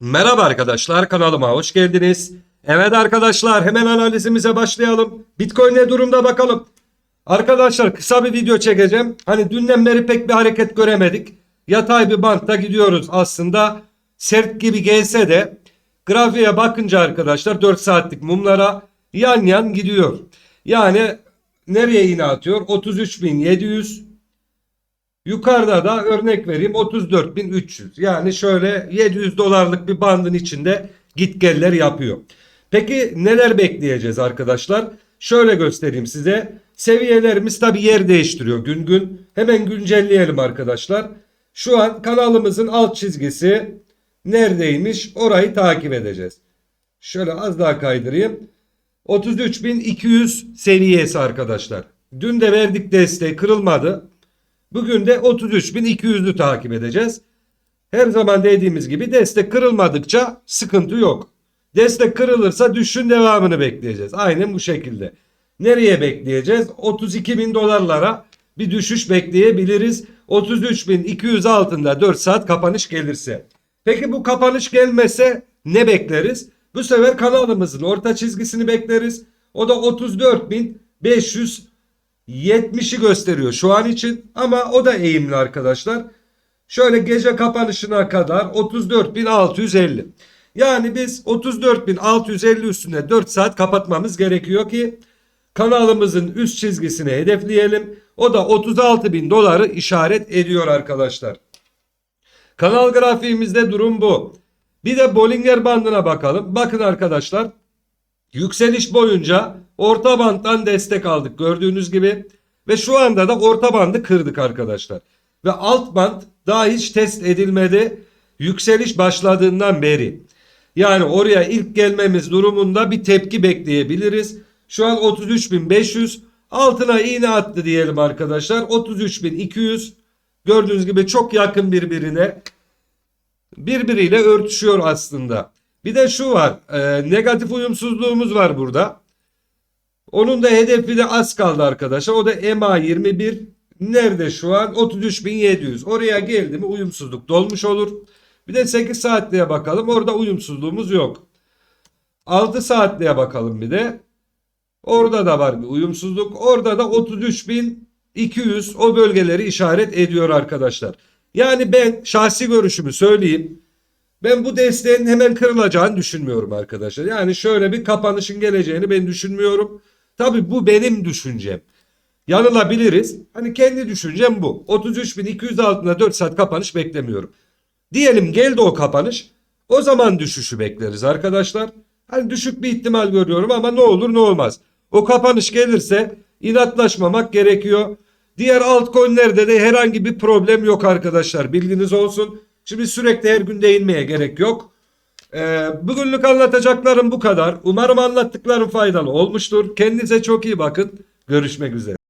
Merhaba arkadaşlar kanalıma hoş geldiniz. Evet arkadaşlar hemen analizimize başlayalım. Bitcoin ne durumda bakalım. Arkadaşlar kısa bir video çekeceğim. Hani dünden beri pek bir hareket göremedik. Yatay bir bantta gidiyoruz aslında. Sert gibi gelse de grafiğe bakınca arkadaşlar 4 saatlik mumlara yan yan gidiyor. Yani nereye yine atıyor? 33.700 Yukarıda da örnek vereyim 34.300 yani şöyle 700 dolarlık bir bandın içinde git geller yapıyor. Peki neler bekleyeceğiz arkadaşlar? Şöyle göstereyim size. Seviyelerimiz tabi yer değiştiriyor gün gün. Hemen güncelleyelim arkadaşlar. Şu an kanalımızın alt çizgisi neredeymiş orayı takip edeceğiz. Şöyle az daha kaydırayım. 33.200 seviyesi arkadaşlar. Dün de verdik desteği kırılmadı. Bugün de 33.200'lü takip edeceğiz. Her zaman dediğimiz gibi destek kırılmadıkça sıkıntı yok. Destek kırılırsa düşün devamını bekleyeceğiz. Aynen bu şekilde. Nereye bekleyeceğiz? 32.000 dolarlara bir düşüş bekleyebiliriz. 33.200 altında 4 saat kapanış gelirse. Peki bu kapanış gelmese ne bekleriz? Bu sefer kanalımızın orta çizgisini bekleriz. O da 34.500 70'i gösteriyor şu an için ama o da eğimli arkadaşlar. Şöyle gece kapanışına kadar 34.650. Yani biz 34.650 üstünde 4 saat kapatmamız gerekiyor ki kanalımızın üst çizgisini hedefleyelim. O da 36.000 doları işaret ediyor arkadaşlar. Kanal grafiğimizde durum bu. Bir de Bollinger bandına bakalım. Bakın arkadaşlar Yükseliş boyunca orta bandtan destek aldık gördüğünüz gibi. Ve şu anda da orta bandı kırdık arkadaşlar. Ve alt band daha hiç test edilmedi. Yükseliş başladığından beri. Yani oraya ilk gelmemiz durumunda bir tepki bekleyebiliriz. Şu an 33.500 altına iğne attı diyelim arkadaşlar. 33.200 gördüğünüz gibi çok yakın birbirine. Birbiriyle örtüşüyor aslında. Bir de şu var. e, negatif uyumsuzluğumuz var burada. Onun da hedefi de az kaldı arkadaşlar. O da EMA 21. Nerede şu an? 33.700. Oraya geldi mi uyumsuzluk dolmuş olur. Bir de 8 saatliğe bakalım. Orada uyumsuzluğumuz yok. 6 saatliğe bakalım bir de. Orada da var bir uyumsuzluk. Orada da 33.200 o bölgeleri işaret ediyor arkadaşlar. Yani ben şahsi görüşümü söyleyeyim. Ben bu desteğin hemen kırılacağını düşünmüyorum arkadaşlar. Yani şöyle bir kapanışın geleceğini ben düşünmüyorum. Tabi bu benim düşüncem. Yanılabiliriz. Hani kendi düşüncem bu. 33.200 altında 4 saat kapanış beklemiyorum. Diyelim geldi o kapanış. O zaman düşüşü bekleriz arkadaşlar. Hani düşük bir ihtimal görüyorum ama ne olur ne olmaz. O kapanış gelirse inatlaşmamak gerekiyor. Diğer altcoin'lerde de herhangi bir problem yok arkadaşlar. Bilginiz olsun. Şimdi sürekli her gün değinmeye gerek yok. Ee, bugünlük anlatacaklarım bu kadar. Umarım anlattıklarım faydalı olmuştur. Kendinize çok iyi bakın. Görüşmek üzere.